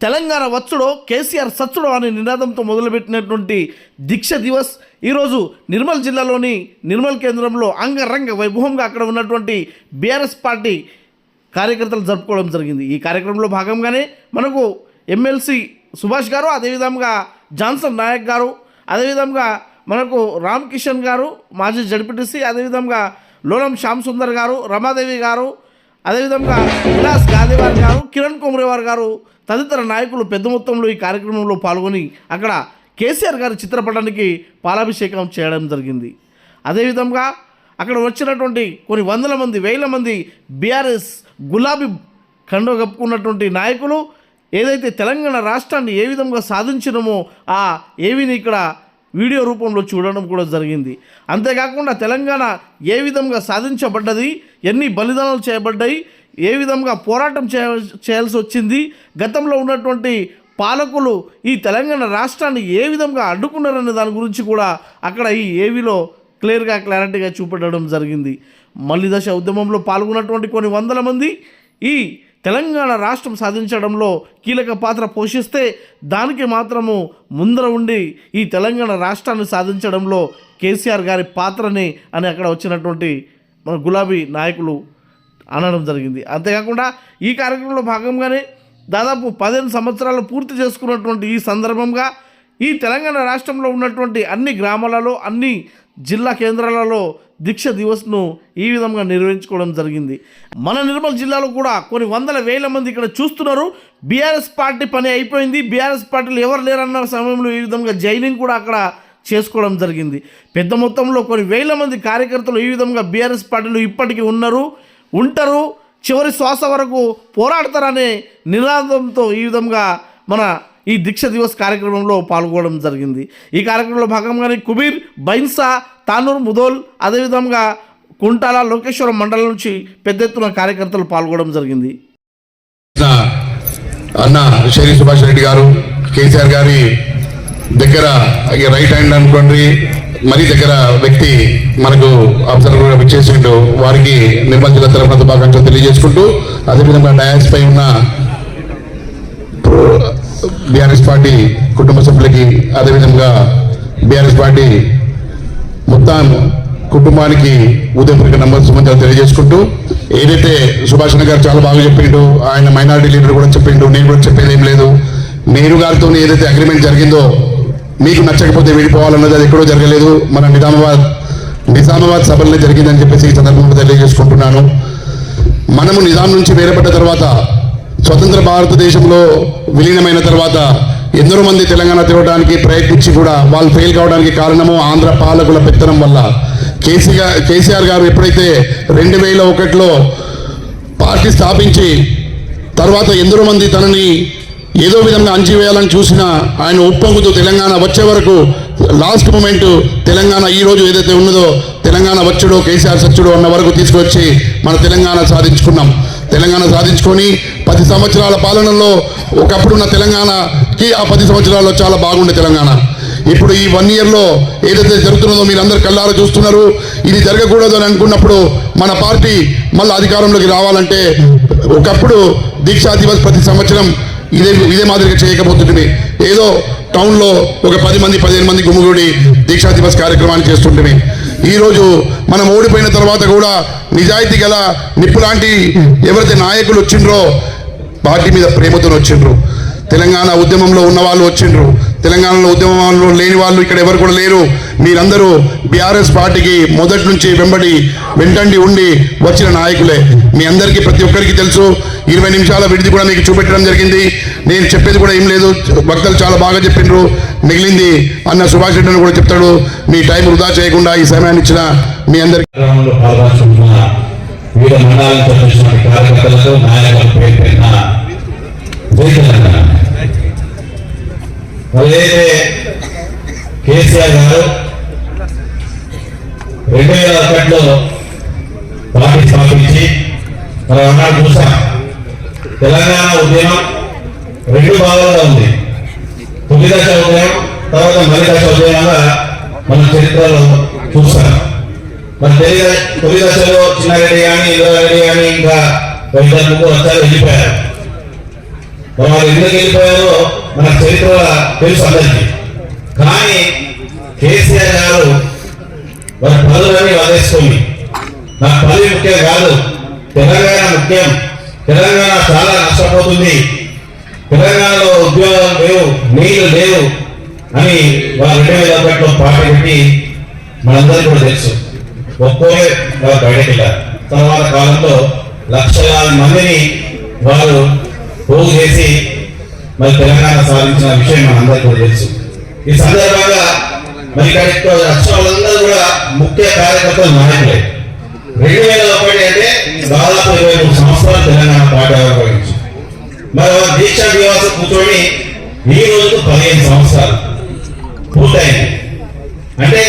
తెలంగాణ వచ్చుడో కేసీఆర్ సచ్చుడో అనే నినాదంతో మొదలుపెట్టినటువంటి దీక్ష దివస్ ఈరోజు నిర్మల్ జిల్లాలోని నిర్మల్ కేంద్రంలో అంగరంగ వైభవంగా అక్కడ ఉన్నటువంటి బీఆర్ఎస్ పార్టీ కార్యకర్తలు జరుపుకోవడం జరిగింది. ఈ కార్యక్రమంలో భాగంగానే మనకు ఎమ్మెల్సీ సుభాష్ గారు అదేవిధంగా జాన్సన్ నాయక్ గారు అదేవిధంగా మనకు రామ్ కిషన్ గారు మాజీ జడ్పీటీసీ అదేవిధంగా లోలం శ్యామ్ సుందర్ గారు రమాదేవి గారు అదేవిధంగా విలాస్ గాదేవార్ గారు కిరణ్ కుమరేవార్ గారు తదితర నాయకులు పెద్ద మొత్తంలో ఈ కార్యక్రమంలో పాల్గొని అక్కడ కేసీఆర్ గారి చిత్రపటానికి పాలాభిషేకం చేయడం జరిగింది. అదేవిధంగా అక్కడ వచ్చినటువంటి కొన్ని వందల మంది వేల మంది బీఆర్ఎస్ గులాబీ కండో కప్పుకున్నటువంటి నాయకులు ఏదైతే తెలంగాణ రాష్ట్రాన్ని ఏ విధంగా సాధించినమో ఆ ఏవిని ఇక్కడ వీడియో రూపంలో చూడడం కూడా జరిగింది. అంతేకాకుండా తెలంగాణ ఏ విధంగా సాధించబడ్డది ఎన్ని బలిదానాలు చేయబడ్డాయి ఏ విధంగా పోరాటం చేయ చేయాల్సి వచ్చింది? గతంలో ఉన్నటువంటి పాలకులు ఈ తెలంగాణ రాష్ట్రాన్ని ఏ విధంగా అడ్డుకున్నారనే దాని గురించి కూడా అక్కడ ఈ ఏవిలో క్లియర్గా క్లారిటీగా చూపెట్టడం జరిగింది. మళ్ళీ దశ ఉద్యమంలో పాల్గొన్నటువంటి కొన్ని వందల మంది ఈ తెలంగాణ రాష్ట్రం సాధించడంలో కీలక పాత్ర పోషిస్తే దానికి మాత్రము ముందర ఉండి ఈ తెలంగాణ రాష్ట్రాన్ని సాధించడంలో కేసీఆర్ గారి పాత్రని అని అక్కడ వచ్చినటువంటి మన గులాబీ నాయకులు అనడం జరిగింది. అంతేకాకుండా ఈ కార్యక్రమంలో భాగంగానే దాదాపు పదిహేను సంవత్సరాలు పూర్తి చేసుకున్నటువంటి ఈ సందర్భంగా ఈ తెలంగాణ రాష్ట్రంలో ఉన్నటువంటి అన్ని గ్రామాలలో అన్ని జిల్లా కేంద్రాలలో దీక్ష దివస్ను ఈ విధంగా నిర్వహించుకోవడం జరిగింది. మన నిర్మల్ జిల్లాలో కూడా కొన్ని వందల వేల మంది ఇక్కడ చూస్తున్నారు. బీఆర్ఎస్ పార్టీ పని అయిపోయింది. బీఆర్ఎస్ పార్టీలు ఎవరు లేరన్న సమయంలో ఈ విధంగా జైనింగ్ కూడా అక్కడ చేసుకోవడం జరిగింది. పెద్ద మొత్తంలో కొన్ని వేల మంది కార్యకర్తలు ఈ విధంగా బీఆర్ఎస్ పార్టీలు ఇప్పటికీ ఉన్నారు. ఉంటారు. చివరి శ్వాస వరకు పోరాడతారనే నినాదంతో ఈ విధంగా మన ఈ దీక్ష దివస్ కార్యక్రమంలో పాల్గొనడం జరిగింది. ఈ కార్యక్రమంలో భాగంగానే కుబీర్ బైన్సా తానూర్ ముదోల్ అదేవిధంగా కుంటాల లోకేశ్వరం మండలం నుంచి పెద్ద ఎత్తున కార్యకర్తలు పాల్గొనడం జరిగింది. అన్న షరీ సుభాష్ రెడ్డి గారు కేసీఆర్ గారి దగ్గర రైట్ హ్యాండ్ అనుకోండి మరీ దగ్గర వ్యక్తి మనకు అబ్జర్వర్ విచ్చేసిండు. వారికి నిర్మల్ జిల్లా తరఫున శుభాకాంక్షలు తెలియజేసుకుంటూ అదేవిధంగా డయాస్ పై ఉన్న బీఆర్ఎస్ పార్టీ కుటుంబ సభ్యులకి అదేవిధంగా బీఆర్ఎస్ పార్టీ మొత్తం కుటుంబానికి ఉదయపూర్వక నంబర్ సుమంత్రాలు తెలియజేసుకుంటూ ఏదైతే సుభాష్ గారు చాలా బాగా చెప్పిండు ఆయన మైనారిటీ లీడర్ కూడా చెప్పిండు నేను కూడా చెప్పేది ఏం లేదు. మీరు గారితో ఏదైతే అగ్రిమెంట్ జరిగిందో మీకు నచ్చకపోతే విడిపోవాలన్నది అది ఎక్కడో జరగలేదు. మన నిజామాబాద్ నిజామాబాద్ సభల్లో జరిగిందని చెప్పేసి ఈ సందర్భంగా తెలియజేసుకుంటున్నాను. మనము నిజాం నుంచి వేరపడ్డ తర్వాత స్వతంత్ర భారతదేశంలో విలీనమైన తర్వాత ఎందరో మంది తెలంగాణ తిరగడానికి ప్రయత్నించి కూడా వాళ్ళు ఫెయిల్ కావడానికి కారణము ఆంధ్ర పాలకుల పెత్తనం వల్ల. కేసీఆర్ కేసీఆర్ గారు ఎప్పుడైతే రెండు వేల ఒకటిలో పార్టీ స్థాపించి తర్వాత ఎందరో మంది తనని ఏదో విధంగా అంచివేయాలని చూసినా ఆయన ఉప్పొంగుతూ తెలంగాణ వచ్చే వరకు లాస్ట్ మూమెంట్ తెలంగాణ ఈ రోజు ఏదైతే ఉన్నదో తెలంగాణ వచ్చుడో కేసీఆర్ సచ్చుడో అన్న వరకు తీసుకొచ్చి మన తెలంగాణ సాధించుకున్నాం. తెలంగాణ సాధించుకొని పది సంవత్సరాల పాలనలో ఒకప్పుడున్న తెలంగాణకి ఆ పది సంవత్సరాల్లో చాలా బాగుండే తెలంగాణ. ఇప్పుడు ఈ వన్ ఇయర్లో ఏదైతే జరుగుతున్నదో మీరు కళ్ళారా చూస్తున్నారు. ఇది జరగకూడదు అని అనుకున్నప్పుడు మన పార్టీ మళ్ళీ అధికారంలోకి రావాలంటే ఒకప్పుడు దీక్షా దివస్ ప్రతి సంవత్సరం ఇదే ఇదే మాదిరిగా చేయకపోతుంటే ఏదో టౌన్లో ఒక పది మంది పదిహేను మంది గుమ్ముగూడి దీక్షా దివస్ కార్యక్రమాన్ని చేస్తుంటే ఈరోజు మనం ఓడిపోయిన తర్వాత కూడా నిజాయితీ గల నిప్పు లాంటి ఎవరైతే నాయకులు వచ్చిండ్రో పార్టీ మీద ప్రేమతో వచ్చిండ్రు. తెలంగాణ ఉద్యమంలో ఉన్న వాళ్ళు వచ్చిండ్రు. తెలంగాణలో ఉద్యమంలో లేని వాళ్ళు ఇక్కడ ఎవరు కూడా లేరు. మీరందరూ బీఆర్ఎస్ పార్టీకి మొదటి నుంచి వెంబడి వెంటండి ఉండి వచ్చిన నాయకులే. మీ అందరికీ ప్రతి ఒక్కరికి తెలుసు ఇరవై నిమిషాల విడిది కూడా మీకు చూపెట్టడం జరిగింది. నేను చెప్పేది కూడా ఏం లేదు. భక్తులు చాలా బాగా చెప్పిండ్రు. మిగిలింది అన్న సుభాష్ రెడ్డి కూడా చెప్తాడు. మీ టైం వృధా చేయకుండా ఈ సమయాన్ని ఇచ్చిన మీ అందరికీ వివిధ మండలాలకు కార్యకర్తలతో నాయకుల పేరు పెట్టిన ఏదైతే కేసీఆర్ గారు రెండు వేల ఒకటిలో పార్టీ స్థాపించి మన అన్నాడు చూసాం. తెలంగాణ ఉద్యమం రెండు భాగాలుగా ఉంది. తొలి దశ ఉదయం తర్వాత మలి దశ ఉదయంగా మన చరిత్రలో చూస్తాం మరి తొలి తొలి దశలో చిన్నారెడ్డి కానీ ఇంద్రారెడ్డి కానీ ఇంకా ఇద్దరు ముగ్గురు వచ్చారు వెళ్ళిపోయారు. మరి వాళ్ళు ఎందుకు వెళ్ళిపోయారో మన చరిత్ర తెలుసు అందరికీ. కానీ కేసీఆర్ గారు మన పనులన్నీ వదిలేసుకొని నా పదవి ముఖ్యం కాదు తెలంగాణ ముఖ్యం. తెలంగాణ చాలా నష్టపోతుంది. తెలంగాణలో ఉద్యోగం లేవు నీళ్ళు లేవు అని వాళ్ళు రెండు వేల ఒకటిలో పాట పెట్టి మనందరికీ కూడా తెలుసు. ఒక్కోరే వారు తర్వాత కాలంలో లక్షలాది మందిని వారు పోగు చేసి మరి తెలంగాణ సాధించిన విషయం మనందరికీ కూడా తెలుసు. ఈ సందర్భంగా మరి ఇక్కడ వచ్చిన వాళ్ళందరూ కూడా ముఖ్య కార్యకర్తలు నాయకులే. రెండు వేల ఒకటి అంటే దాదాపు ఇరవై మూడు సంవత్సరాలు తెలంగాణ పార్టీ ఆవిర్భవించి మరి దీక్ష నివాసం కూర్చొని ఈ రోజుకు పదిహేను సంవత్సరాలు పూర్తయింది. అంటే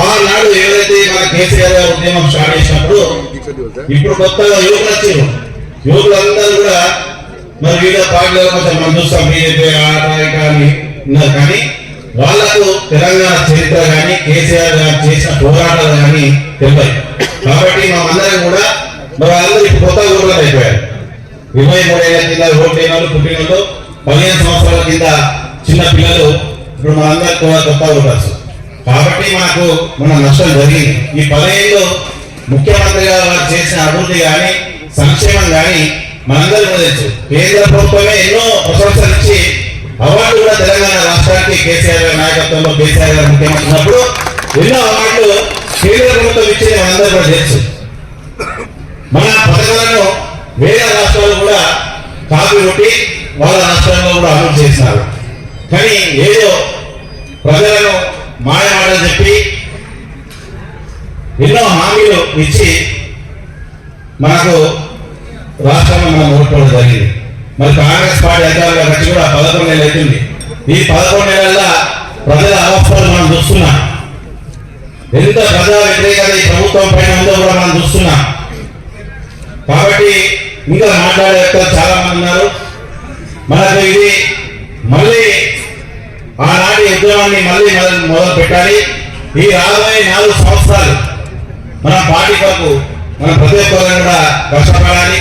ఆనాడు ఏదైతే మన కేసీఆర్ గారు ఉద్యమం స్టార్ట్ చేసినప్పుడు ఇప్పుడు కొత్తగా యువకులు వచ్చారు యువకులందరూ కూడా మరి వీళ్ళ పార్టీలో కొంచెం మనం చూస్తాం బీజేపీ కానీ ఉన్నారు కానీ వాళ్ళకు తెలంగాణ చరిత్ర కానీ కేసీఆర్ గారు చేసిన పోరాటాలు కానీ తెలిపాయి కాబట్టి మా కూడా మరి అందరూ కొత్త ఊర్లో అయిపోయారు. ఇరవై మూడేళ్ళ కింద ఓట్లేని వాళ్ళు పుట్టిన వాళ్ళు పదిహేను సంవత్సరాల కింద చిన్న పిల్లలు ఇప్పుడు మనందరికి కూడా కొత్త ఓటర్స్ కాబట్టి మనకు మన నష్టం జరిగింది. ఈ పదిహేను ముఖ్యమంత్రి గారు చేసిన అభివృద్ధి కానీ సంక్షేమం కానీ మనందరూ కూడా తెలుసు కేంద్ర ప్రభుత్వమే ఎన్నో ప్రశంసలు ఇచ్చి అవార్డు కూడా తెలంగాణ రాష్ట్రానికి కేసీఆర్ గారి నాయకత్వంలో కేసీఆర్ గారు ముఖ్యమంత్రి ఉన్నప్పుడు ఎన్నో అవార్డులు కేంద్ర ప్రభుత్వం ఇచ్చింది మనందరూ కూడా తెలుసు. మన పథకాలను వేరే రాష్ట్రాలు కూడా కాపీ కొట్టి వాళ్ళ రాష్ట్రాల్లో కూడా అమలు చేసినారు కానీ ఏదో ప్రజలను మాయ చెప్పి ఎన్నో హామీలు ఇచ్చి మనకు రాష్ట్రాన్ని మనం ఓడిపోవడం జరిగింది. మరి కాంగ్రెస్ పార్టీ అధికారులు వచ్చి కూడా పదకొండు నెలలు అవుతుంది ఈ పదకొండు నెలల ప్రజల అవస్థలు మనం చూస్తున్నాం. ఎంత ప్రజా వ్యతిరేకత ఈ ప్రభుత్వం పైన ఉందో కూడా మనం చూస్తున్నాం. కాబట్టి ఇంకా మాట్లాడే చాలా మంది ఉన్నారు. మనకు ఇది మళ్ళీ ఆనాటి ఉద్యమాన్ని మళ్ళీ మొదలు మొదలు పెట్టాలి. ఈ రాబోయే నాలుగు సంవత్సరాలు మన పార్టీ కొరకు మన ప్రతి ఒక్కరు కూడా కష్టపడాలి.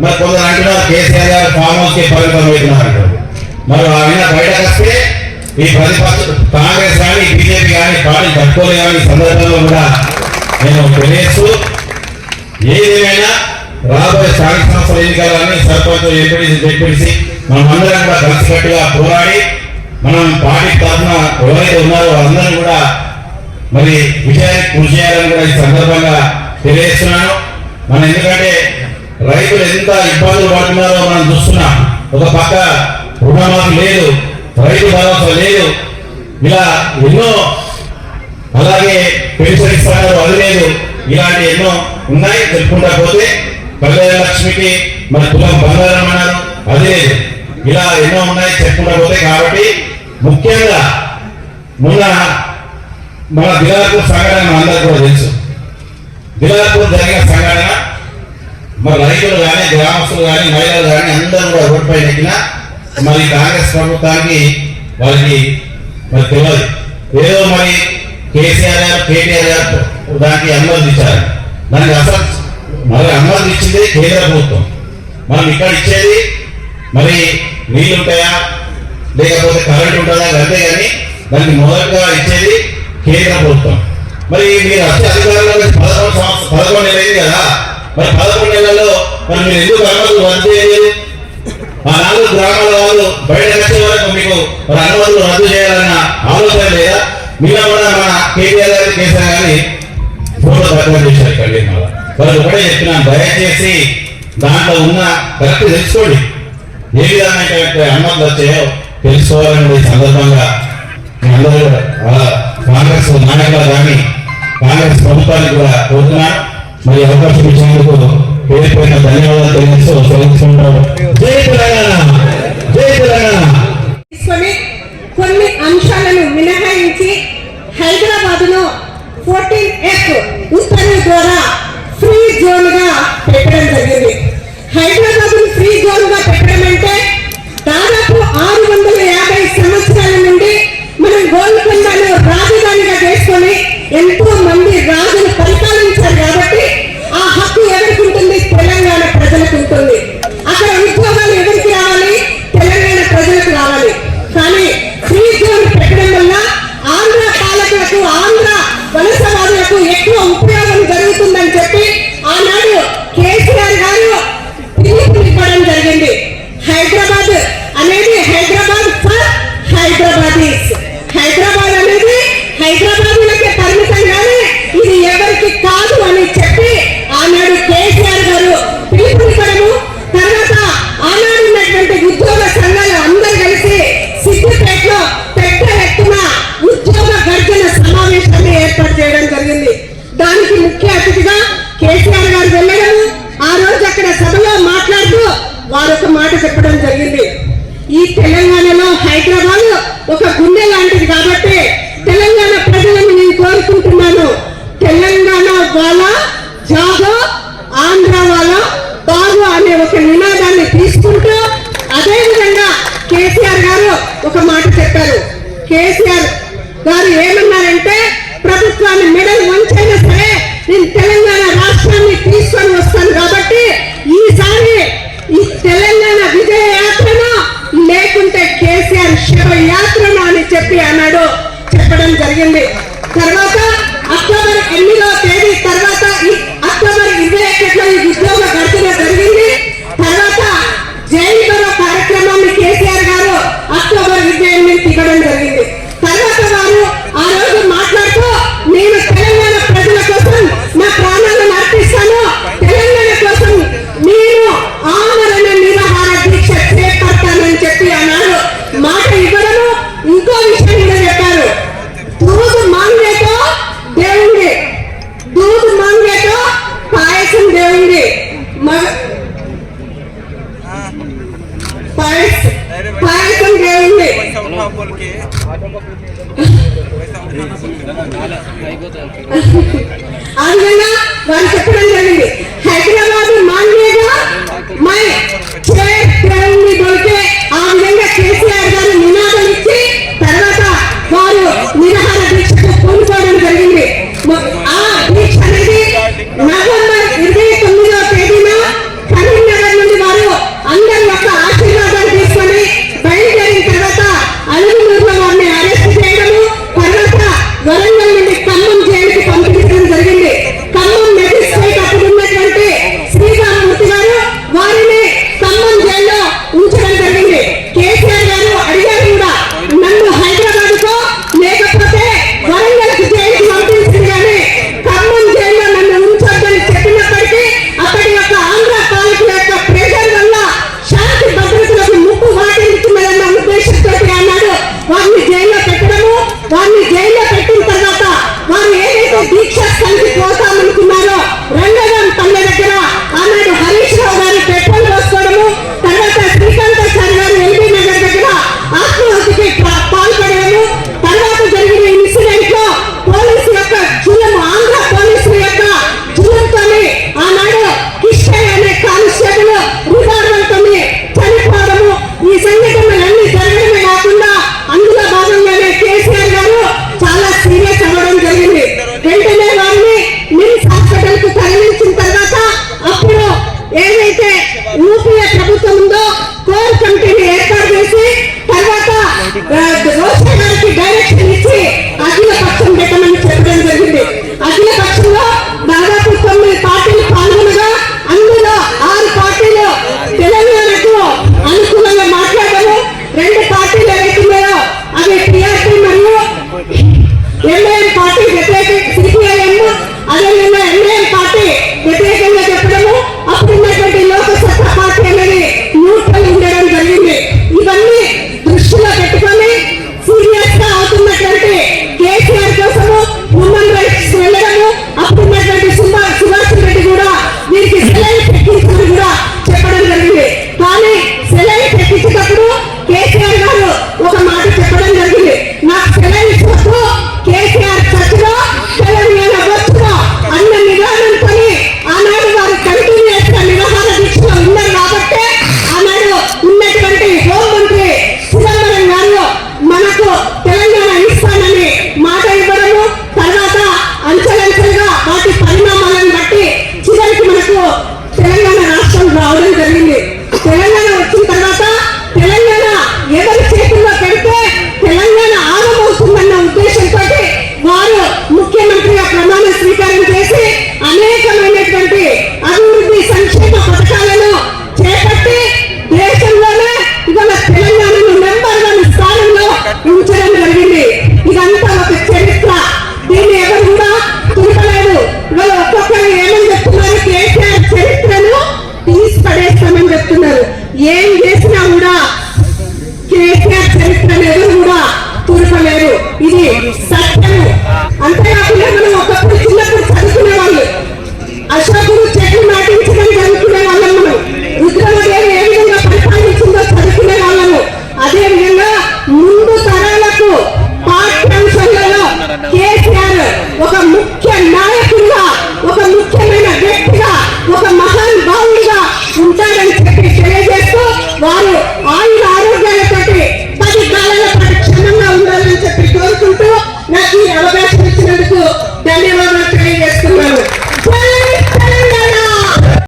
మరి కొందరు అంటున్నారు కేసీఆర్ గారు ఫామ్ హౌస్కి పరిమితం అవుతున్నారు మరి ఆయన బయటకు వస్తే ఈ ప్రతిపక్ష కాంగ్రెస్ కానీ బీజేపీ కానీ పార్టీ తట్టుకోలేని సందర్భంలో కూడా నేను తెలియస్తూ ఏదేమైనా రాబోయే స్థానిక సంస్థల ఎన్నికలన్నీ సర్పంచ్ ఎంపీడీసీ జెడ్పీడీసీ మనమందరం కూడా కలిసికట్టుగా పోరాడి మనం పార్టీ తరఫున ఎవరైతే ఉన్నారో వాళ్ళందరూ కూడా మరి విజయానికి కృషి చేయాలని కూడా ఈ సందర్భంగా తెలియజేస్తున్నాను. మనం ఎందుకంటే రైతులు ఎంత ఇబ్బందులు పడుతున్నారో మనం చూస్తున్నాం. ఒక పక్క రుణమాఫీ లేదు రైతు భరోసా లేదు. ఇలా ఎన్నో అలాగే పెన్షన్ ఇస్తున్నారు అది లేదు ఇలాంటి ఎన్నో ఉన్నాయి. చెప్పుకుంటా పోతే కళ్యాణ లక్ష్మికి మన కులం బంగారం అన్నారు. అది లేదు. ఇలా ఎన్నో ఉన్నాయి చెప్పుకుంటా పోతే కాబట్టి ముఖ్యంగా మొన్న మన దిలాపూర్ సంఘటన మనందరికీ కూడా తెలుసు. దిలాపూర్ జరిగిన సంఘటన మరి రైతులు కానీ గ్రామస్తులు కానీ మహిళలు కానీ అందరూ కూడా ఓడిపోయి ఎక్కిన మరి కాంగ్రెస్ ప్రభుత్వానికి వాళ్ళకి మరి తెలియదు ఏదో మరి కేసీఆర్ గారు కేటీఆర్ గారు దానికి అనుమతి ఇచ్చారు దానికి అసలు మరి అనుమతి ఇచ్చింది కేంద్ర ప్రభుత్వం. మనం ఇక్కడ ఇచ్చేది మరి నీళ్ళు ఉంటాయా లేకపోతే కరెంట్ ఉంటుందా? అంతే కానీ దానికి మొదటగా ఇచ్చేది కేంద్ర ప్రభుత్వం. మరి మీరు వచ్చే అధికారంలో పదకొండు సంవత్సరం పదకొండు నెలలు కదా. మరి పదకొండు నెలల్లో మరి మీరు ఎందుకు అనుమతులు రద్దు చేయలేదు? ఆ నాలుగు గ్రామాల వాళ్ళు బయట వచ్చే వరకు మీకు మరి అనుమతులు రద్దు చేయాలన్న ఆలోచన లేదా? మీలో కూడా మన కేటీఆర్ గారు కేసీఆర్ గారి ఫోటో దగ్గర చేశారు కళ్యాణ్ మళ్ళీ వాళ్ళు ఒకటే చెప్తున్నాను దయచేసి దాంట్లో ఉన్న కరెక్ట్ తెలుసుకోండి. ఏ విధమైనటువంటి అనుమతులు వచ్చాయో తెలుసుకోవాలని సందర్భంగా అందరూ కాంగ్రెస్ నాయకులు కానీ కాంగ్రెస్ ప్రభుత్వానికి కూడా కోరుతున్నాను. మరి అవకాశం ఇచ్చినందుకు పేరు పైన ధన్యవాదాలు తెలియజేస్తూ సెలవుకుంటారు జై తెలంగాణ! జై తెలంగాణ! కొన్ని అంశాలను మినహాయించి హైదరాబాద్లో ఫోర్టీన్ ఎఫ్ ఉత్తర్వుల ద్వారా ఫ్రీ జోన్గా పెట్టడం జరిగింది. హైదరాబాద్ ఫ్రీ జోన్గా పెట్టడం అంటే దాదాపు ఆరు వందల యాభై సంవత్సరాల నుండి మనం గోల్కొండను రాజధానిగా చేసుకొని ఎంతో మంది రాజులు పరిపాలించారు కాబట్టి ಕ್ಷೇತ್ರದಲ್ಲಿ నేను తెలంగాణ రాష్ట్రాన్ని తీసుకొని వస్తాను కాబట్టి ఈసారి ఈ తెలంగాణ విజయ యాత్రను లేకుంటే కేసీఆర్ శివ యాత్రను అని చెప్పి అన్నాడు చెప్పడం జరిగింది.